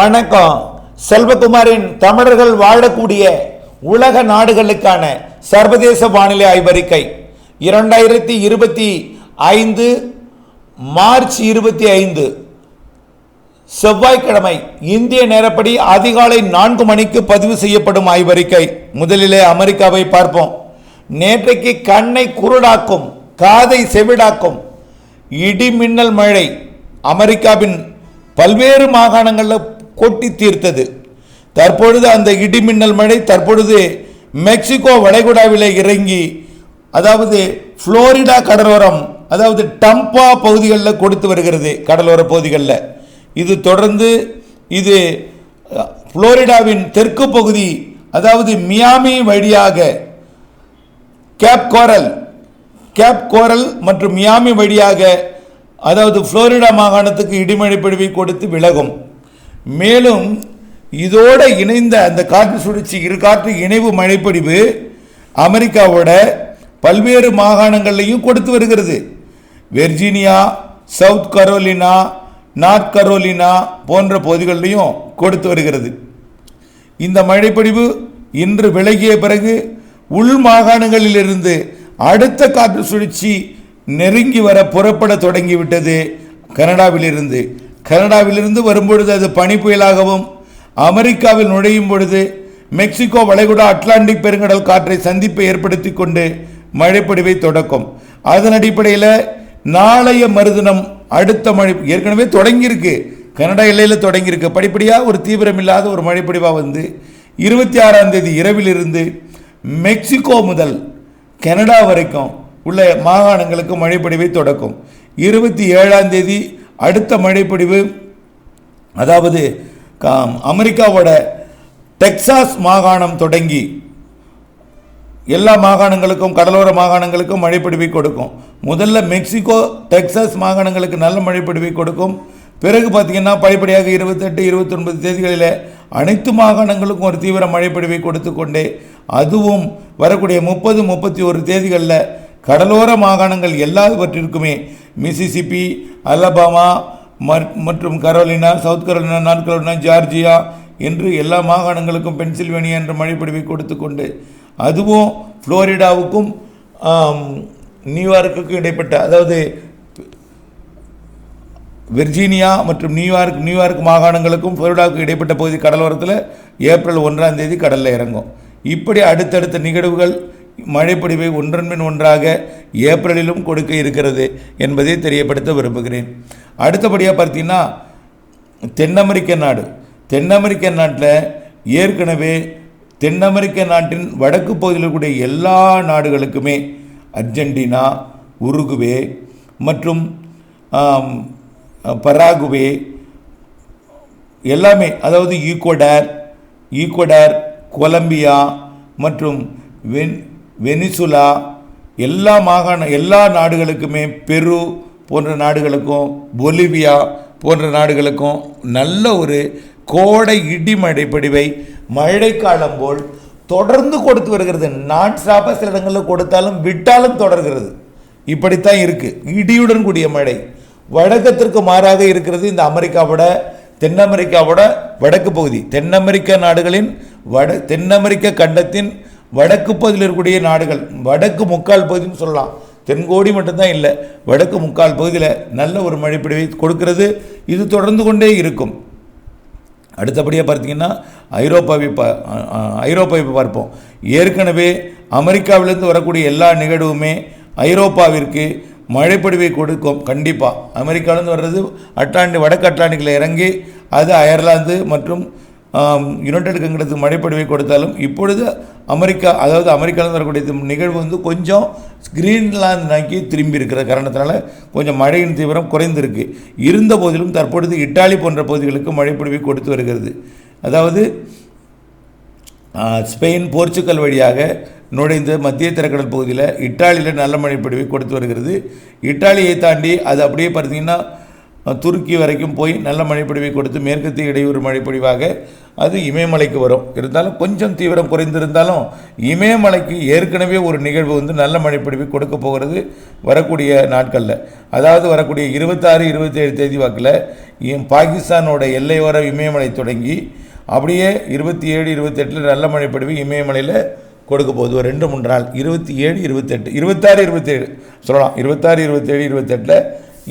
வணக்கம். செல்வகுமாரின் தமிழர்கள் வாழக்கூடிய உலக நாடுகளுக்கான சர்வதேச வானிலை ஆய்வறிக்கை. இரண்டாயிரத்தி இருபத்தி ஐந்து மார்ச் இருபத்தி ஐந்து. செவ்வாய்க்கிழமை இந்திய நேரப்படி அதிகாலை நான்கு மணிக்கு பதிவு செய்யப்படும் ஆய்வறிக்கை. முதலிலே அமெரிக்காவை பார்ப்போம். நேற்றைக்கு கண்ணை குருடாக்கும் காதை செவிடாக்கும் இடி மின்னல் மழை அமெரிக்காவின் பல்வேறு மாகாணங்களில் கொட்டி தீர்த்தது. தற்பொழுது அந்த இடிமின்னல் மழை தற்பொழுது மெக்சிகோ வளைகுடாவில் இறங்கி அதாவது புளோரிடா கடலோரம் அதாவது டம்பா பகுதிகளில் கொடுத்து வருகிறது கடலோர பகுதிகளில். இது தொடர்ந்து இது புளோரிடாவின் தெற்கு பகுதி அதாவது மியாமி வழியாக கேப் கோரல் கேப் கோரல் மற்றும் மியாமி வழியாக அதாவது புளோரிடா மாகாணத்துக்கு இடிமழை பிடிவை கொடுத்து விலகும். மேலும் இதோடு இணைந்த அந்த காற்று சுழற்சி இரு காற்று இணைவு மழைப்பொழிவு அமெரிக்காவோட பல்வேறு மாகாணங்கள்லையும் கொடுத்து வருகிறது. Virginia South Carolina North Carolina போன்ற பகுதிகளிலையும் கொடுத்து வருகிறது. இந்த மழைப்பொழிவு இன்று விலகிய பிறகு உள் மாகாணங்களிலிருந்து அடுத்த காற்று சுழற்சி நெருங்கி வர புறப்பட தொடங்கிவிட்டது கனடாவிலிருந்து. கனடாவிலிருந்து வரும்பொழுது அது பனி புயலாகவும் அமெரிக்காவில் நுழையும் பொழுது மெக்சிகோ வளைகுடா அட்லாண்டிக் பெருங்கடல் காற்றை சந்திப்பை ஏற்படுத்தி கொண்டு மழைப்பொழிவை தொடக்கும். அதன் அடிப்படையில் நாளைய மறுதினம் அடுத்த மழை ஏற்கனவே தொடங்கியிருக்கு. கனடா எல்லையில் தொடங்கியிருக்கு. படிப்படியாக ஒரு தீவிரமில்லாத ஒரு மழைப்பொழிவாக வந்து இருபத்தி ஆறாம் தேதி இரவிலிருந்து மெக்சிகோ முதல் கனடா வரைக்கும் உள்ள மாகாணங்களுக்கு மழைப்பொழிவை தொடக்கும். இருபத்தி ஏழாம் தேதி அடுத்த மழைப்பொழிவு அதாவது கா- அமெரிக்காவோட டெக்சாஸ் மாகாணம் தொடங்கி எல்லா மாகாணங்களுக்கும் கடலோர மாகாணங்களுக்கும் மழைப்பொழிவை கொடுக்கும். முதல்ல மெக்சிகோ டெக்சாஸ் மாகாணங்களுக்கு நல்ல மழைப்பொழிவை கொடுக்கும். பிறகு பார்த்திங்கன்னா படிப்படியாக இருபத்தெட்டு இருபத்தொன்பது தேதிகளில் அனைத்து மாகாணங்களுக்கும் ஒரு தீவிர மழைப்பொழிவை கொடுத்து கொண்டே அதுவும் வரக்கூடிய முப்பது முப்பத்தி ஒரு தேதிகளில் கடலோர மாகாணங்கள் எல்லாவற்றிற்குமே மிசிசிபி அலபாமா மற்றும் Carolina South Carolina North Carolina Georgia என்று எல்லா மாகாணங்களுக்கும் பென்சில்வேனியா என்ற மழைப்பொழிவை கொடுத்து கொண்டு அதுவும் ஃப்ளோரிடாவுக்கும் நியூயார்க்குக்கும் இடைப்பட்ட அதாவது வெர்ஜீனியா மற்றும் நியூயார்க் நியூயார்க் மாகாணங்களுக்கும் ஃப்ளோரிடாவுக்கும் இடைப்பட்ட பகுதி கடலோரத்தில் ஏப்ரல் ஒன்றாம் தேதி கடலில் இறங்கும். இப்படி அடுத்தடுத்த நிகழ்வுகள் மழைப்பொழிவை ஒன்றன்பின் ஒன்றாக ஏப்ரலிலும் கொடுக்க இருக்கிறது என்பதை தெரியப்படுத்த விரும்புகிறேன். அடுத்தபடியாக பார்த்தீங்கன்னா தென் அமெரிக்க நாடு. தென் அமெரிக்க நாட்டில் ஏற்கனவே தென் அமெரிக்க நாட்டின் வடக்கு பகுதியில் இருக்கக்கூடிய எல்லா நாடுகளுக்குமே அர்ஜென்டினா உருகுவே மற்றும் பராகுவே எல்லாமே அதாவது ஈக்குவடார் ஈக்குவடார் கொலம்பியா மற்றும் வென் வெனிசுலா எல்லா மாகாண எல்லா நாடுகளுக்குமே பெரு போன்ற நாடுகளுக்கும் பொலிவியா போன்ற நாடுகளுக்கும் நல்ல ஒரு கோடை இடிமழை பொழிவை மழைக்காலம் போல் தொடர்ந்து கொடுத்து வருகிறது. நான் ஸ்டாப்பாக சில இடங்களில் கொடுத்தாலும் விட்டாலும் தொடர்கிறது. இப்படித்தான் இருக்குது இடியுடன் கூடிய மழை. வழக்கத்திற்கு மாறாக இருக்கிறது இந்த அமெரிக்காவோட தென் அமெரிக்காவோட வடக்கு பகுதி. தென் அமெரிக்க நாடுகளின் வட தென் அமெரிக்க கண்டத்தின் வடக்கு பகுதியில் இருக்கக்கூடிய நாடுகள் வடக்கு முக்கால் பகுதின்னு சொல்லலாம். தென்கோடி மட்டும்தான் இல்லை வடக்கு முக்கால் பகுதியில் நல்ல ஒரு மழைப்பிடிவை கொடுக்கிறது. இது தொடர்ந்து கொண்டே இருக்கும். அடுத்தபடியாக பார்த்தீங்கன்னா ஐரோப்பாவை பா ஐரோப்பாவை பார்ப்போம். ஏற்கனவே அமெரிக்காவிலேருந்து வரக்கூடிய எல்லா நிகழ்வுமே ஐரோப்பாவிற்கு மழைப்பொடிவை கொடுக்கும் கண்டிப்பாக அமெரிக்காவிலேருந்து வர்றது அட்லாண்டி வடக்கு அட்லாண்டிக்கில் இறங்கி அது அயர்லாந்து மற்றும் யுனைடெட் கிங்டத்துக்கு மழைப்பொழிவை கொடுத்தாலும் இப்பொழுது அமெரிக்கா அதாவது அமெரிக்காவில் வரக்கூடிய நிகழ்வு வந்து கொஞ்சம் கிரீன்லாந்து நோக்கி திரும்பி இருக்கிற காரணத்தினால கொஞ்சம் மழையின் தீவிரம் குறைந்திருக்கு. இருந்த போதிலும் தற்பொழுது இட்டாலி போன்ற பகுதிகளுக்கு மழைப்பொழிவை கொடுத்து வருகிறது. அதாவது ஸ்பெயின் போர்ச்சுகல் வழியாக நுழைந்த மத்திய திரைக்கடல் பகுதியில் இட்டாலியில் நல்ல மழைப்பொழிவை கொடுத்து வருகிறது. இட்டாலியை தாண்டி அது அப்படியே பார்த்தீங்கன்னா துருக்கி வரைக்கும் போய் நல்ல மழைப்பொழிவை கொடுத்து மேற்கத்திய இடையூறு மழைப்பொழிவாக அது இமயமலைக்கு வரும். இருந்தாலும் கொஞ்சம் தீவிரம் குறைந்திருந்தாலும் இமயமலைக்கு ஏற்கனவே ஒரு நிகழ்வு வந்து நல்ல மழைப்பொழிவு கொடுக்க போகிறது வரக்கூடிய நாட்களில். அதாவது வரக்கூடிய இருபத்தாறு இருபத்தேழு தேதி வாக்கில் பாகிஸ்தானோட எல்லையோர இமயமலை தொடங்கி அப்படியே இருபத்தி ஏழு இருபத்தெட்டில் நல்ல மழைப்பொழிவு இமயமலையில் கொடுக்க போகுது. ஒரு ரெண்டு மூன்று நாள். இருபத்தி ஏழு இருபத்தெட்டு. இருபத்தாறு இருபத்தேழு. சொல்லலாம். இருபத்தாறு இருபத்தேழு இருபத்தெட்டில்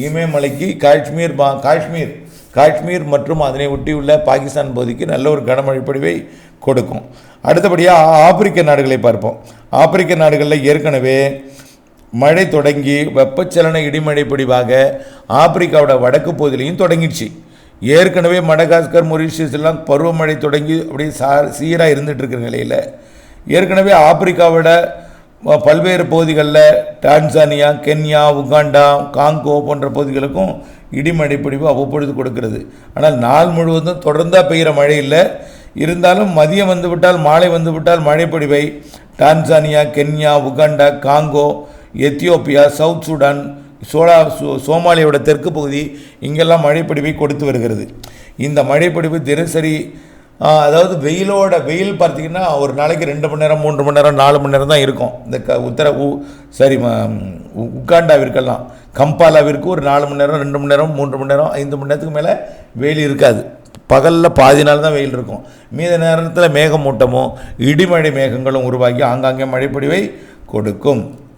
இமயமலைக்கு காஷ்மீர் மா காஷ்மீர் காஷ்மீர் மற்றும் அதனை ஒட்டியுள்ள பாகிஸ்தான் பகுதிக்கு நல்ல ஒரு கனமழை பொழிவை கொடுக்கும். அடுத்தபடியாக ஆப்பிரிக்க நாடுகளை பார்ப்போம். ஆப்பிரிக்க நாடுகளில் ஏற்கனவே மழை தொடங்கி வெப்பச்சலன இடிமழை பொழிவாக ஆப்பிரிக்காவோட வடக்கு பகுதியிலையும் தொடங்கிடுச்சு. ஏற்கனவே மடகாஸ்கர் மொரிஷியஸ் எல்லாம் பருவமழை தொடங்கி அப்படியே சா சீராக இருந்துகிட்ருக்கிற நிலையில் ஏற்கனவே ஆப்பிரிக்காவோட பல்வேறு பகுதிகளில் டான்சானியா கென்யா உகாண்டா காங்கோ போன்ற பகுதிகளுக்கும் இடிமழை அவ்வப்பொழுது கொடுக்கிறது. ஆனால் நாள் முழுவதும் தொடர்ந்தாக பெய்கிற மழை இல்லை. இருந்தாலும் மதியம் வந்துவிட்டால் மாலை வந்துவிட்டால் விட்டால் Tanzania Kenya Uganda Congo Ethiopia South Sudan சோலா சோ சோமாலியாவோட தெற்கு பகுதி இங்கெல்லாம் மழைப்பொழிவை கொடுத்து வருகிறது. இந்த மழைப்பொழிவு தினசரி அதாவது வெயிலோட வெயில் பார்த்தீங்கன்னா ஒரு நாளைக்கு ரெண்டு மணி நேரம் மூன்று மணி நேரம் நாலு மணி நேரம் தான் இருக்கும். இந்த க உத்தர உ சரி ம, உ- கம்பாலாவிற்கு ஒரு நாலு மணி நேரம் ரெண்டு மணி நேரம் மூன்று மணி நேரம் ஐந்து மணி நேரத்துக்கு மேலே வெயில் இருக்காது. பகலில் பாதி நாள் தான் வெயில் இருக்கும். மீத நேரத்தில் மேகமூட்டமும் இடிமழை மேகங்களும் உருவாக்கி ஆங்காங்கே மழைப்பொடிவை கொடுக்கும்.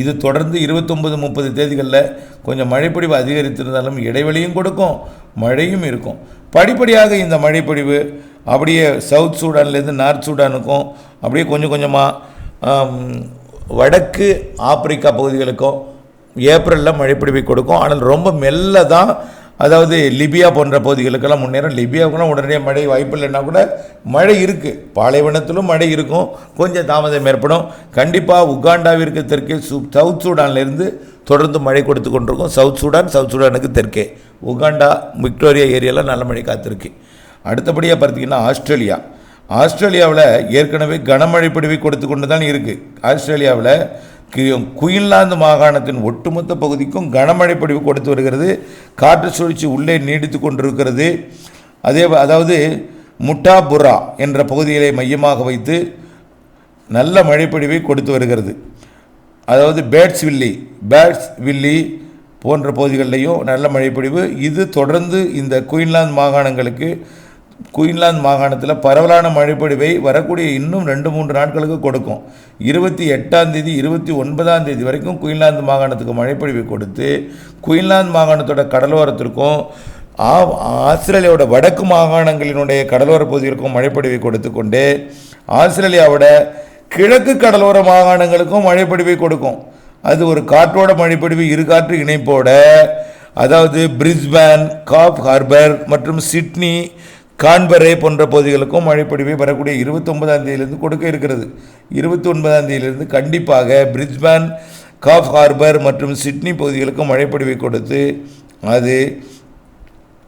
இது தொடர்ந்து இருபத்தொம்பது முப்பது தேதிகளில் கொஞ்சம் மழைப்பொழிவு அதிகரித்திருந்தாலும் இடைவெளியும் கொடுக்கும் மழையும் இருக்கும். படிப்படியாக இந்த மழைப்பொழிவு அப்படியே சவுத் சூடான்லேருந்து நார்த் சூடானுக்கும் அப்படியே கொஞ்சம் கொஞ்சமாக வடக்கு ஆப்பிரிக்கா பகுதிகளுக்கும் ஏப்ரலில் மழைப்பொழிவை கொடுக்கும். ஆனால் ரொம்ப மெல்ல தான் அதாவது லிபியா போன்ற பகுதிகளுக்கெல்லாம் முன்னேறும். லிபியாவுக்குலாம் உடனடியாக மழை வாய்ப்பு இல்லைன்னா கூட மழை இருக்குது பாலைவனத்திலும் மழை இருக்கும். கொஞ்சம் தாமதம் ஏற்படும். கண்டிப்பாக உகாண்டாவிற்கு தெற்கே சு சவுத் சூடான்லேருந்து தொடர்ந்து மழை கொடுத்து கொண்டிருக்கும். சவுத் சூடான் சவுத் சூடானுக்கு தெற்கே. உகாண்டா விக்டோரியா ஏரியாவில் நல்ல மழை காத்திருக்கு. அடுத்தபடியாக பார்த்தீங்கன்னா ஆஸ்திரேலியா. ஆஸ்திரேலியாவில் ஏற்கனவே கனமழை பிடிவை கொடுத்து கொண்டு தான் இருக்குது ஆஸ்திரேலியாவில் குயின்லாந்து மாகாணத்தின் ஒட்டுமொத்த பகுதிக்கும் கனமழை பொழிவு கொடுத்து வருகிறது. காற்று சுழற்சி உள்ளே நீடித்து கொண்டிருக்கிறது. அதே அதாவது முட்டாபுரா என்ற பகுதிகளை மையமாக வைத்து நல்ல மழைப்பொழிவை கொடுத்து வருகிறது. அதாவது பேட்ஸ் வில்லி பேட்ஸ் வில்லி போன்ற பகுதிகளிலையும் நல்ல மழைப்பொழிவு இது தொடர்ந்து இந்த குயின்லாந்து மாகாணங்களுக்கு குயின்லாந்து மாகாணத்தில் பரவலான மழைப்பொழிவை வரக்கூடிய இன்னும் ரெண்டு மூன்று நாட்களுக்கு கொடுக்கும். இருபத்தி எட்டாம் தேதி இருபத்தி ஒன்பதாம் தேதி வரைக்கும் குயின்லாந்து மாகாணத்துக்கு மழைப்பொழிவை கொடுத்து குயின்லாந்து மாகாணத்தோட கடலோரத்திற்கும் ஆ- ஆஸ்திரேலியாவோட வடக்கு மாகாணங்களினுடைய கடலோர பகுதிகளுக்கும் மழைப்பொழிவை கொடுத்து கொண்டு ஆஸ்திரேலியாவோட கிழக்கு கடலோர மாகாணங்களுக்கும் மழைப்பொழிவை கொடுக்கும். அது ஒரு காற்றோட மழைப்பொழிவு இரு காற்று இணைப்போட அதாவது பிரிஸ்பேன் காப் ஹார்பர் மற்றும் சிட்னி கான்பரே போன்ற பகுதிகளுக்கும் மழைப்பொழிவை வரக்கூடிய இருபத்தொன்பதாம் தேதியிலிருந்து கொடுக்க இருக்கிறது. இருபத்தி ஒன்பதாம் தேதியிலிருந்து கண்டிப்பாக பிரிஸ்பேன் காஃப் ஹார்பர் மற்றும் சிட்னி பகுதிகளுக்கும் மழைப்பொழிவை கொடுத்து அது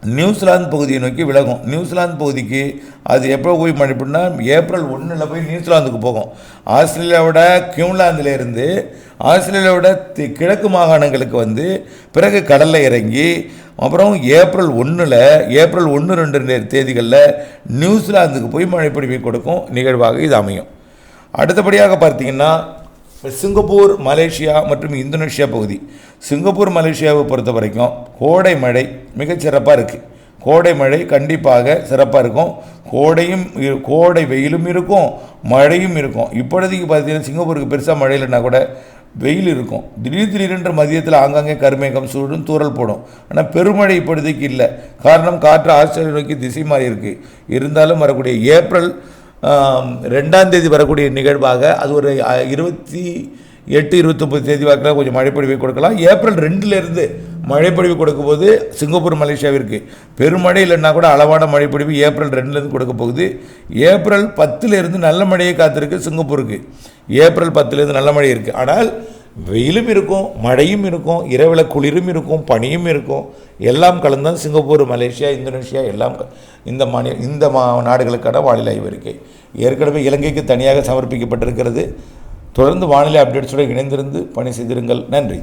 நியூசிலாந்து பகுதியை நோக்கி விலகும். நியூசிலாந்து பகுதிக்கு அது எப்போ போய் மழைப்படுனா ஏப்ரல் ஒன்றில் போய் நியூசிலாந்துக்கு போகும். ஆஸ்திரேலியாவோட கியூன்லாந்துலேருந்து ஆஸ்திரேலியாவோட தி- கிழக்கு மாகாணங்களுக்கு வந்து பிறகு கடலில் இறங்கி அப்புறம் ஏப்ரல் ஒன்றில் ஏப்ரல் ஒன்று ரெண்டு தேதிகளில் நியூசிலாந்துக்கு போய் மழைப்பொழிவை கொடுக்கும் நிகழ்வாக இது அமையும். அடுத்தபடியாக பார்த்தீங்கன்னா சிங்கப்பூர் மலேசியா மற்றும் இந்தோனேஷியா பகுதி. சிங்கப்பூர் மலேசியாவை பொறுத்த வரைக்கும் கோடை மழை மிகச்சிறப்பாக இருக்குது கோடை மழை கண்டிப்பாக சிறப்பாக இருக்கும். கோடையும் கோடை வெயிலும் இருக்கும் மழையும் இருக்கும். இப்பொழுதைக்கு பார்த்தீங்கன்னா சிங்கப்பூருக்கு பெருசாக மழை இல்லைன்னா கூட வெயில் இருக்கும். திடீர் திடீரென்று மதியத்தில் ஆங்காங்கே கருமேகம் சூடும் தூரல் போடும். ஆனால் பெருமழை இப்பொழுதைக்கு இல்லை. காரணம் காற்று ஆஸ்திரேலியா நோக்கி திசை மாறி இருக்குது இருந்தாலும் வரக்கூடிய ஏப்ரல் ரெண்டாம் தேதி வரக்கூடிய நிகழ்வாக அது ஒரு இருபத்தி எட்டு இருபத்தொம்பது தேதி வாக்கில் கொஞ்சம் மழைப்பொழிவை கொடுக்கலாம். ஏப்ரல் ரெண்டுலேருந்து மழைப்பொழிவு கொடுக்கும்போது சிங்கப்பூர் மலேசியாவிற்கு பெருமழை இல்லைன்னா கூட அளவான மழைப்பொழிவு ஏப்ரல் ரெண்டுலேருந்து கொடுக்க போகுது. ஏப்ரல் பத்துலேருந்து நல்ல மழையை காத்திருக்கு சிங்கப்பூருக்கு. ஏப்ரல் பத்துலேருந்து நல்ல மழை இருக்குது ஆனால் வெயிலும் இருக்கும் மழையும் இருக்கும் இரவில் குளிரும் இருக்கும் பனியும் இருக்கும். எல்லாம் கலந்தான் சிங்கப்பூர் மலேசியா இந்தோனேஷியா எல்லாம் இந்த மாநில இந்த மா நாடுகளுக்கான வானிலை ஆய்வறிக்கை ஏற்கனவே இலங்கைக்கு தனியாக சமர்ப்பிக்கப்பட்டிருக்கிறது. தொடர்ந்து வானிலை அப்டேட்ஸோடு இணைந்திருந்து பணி செய்திருங்கள். நன்றி.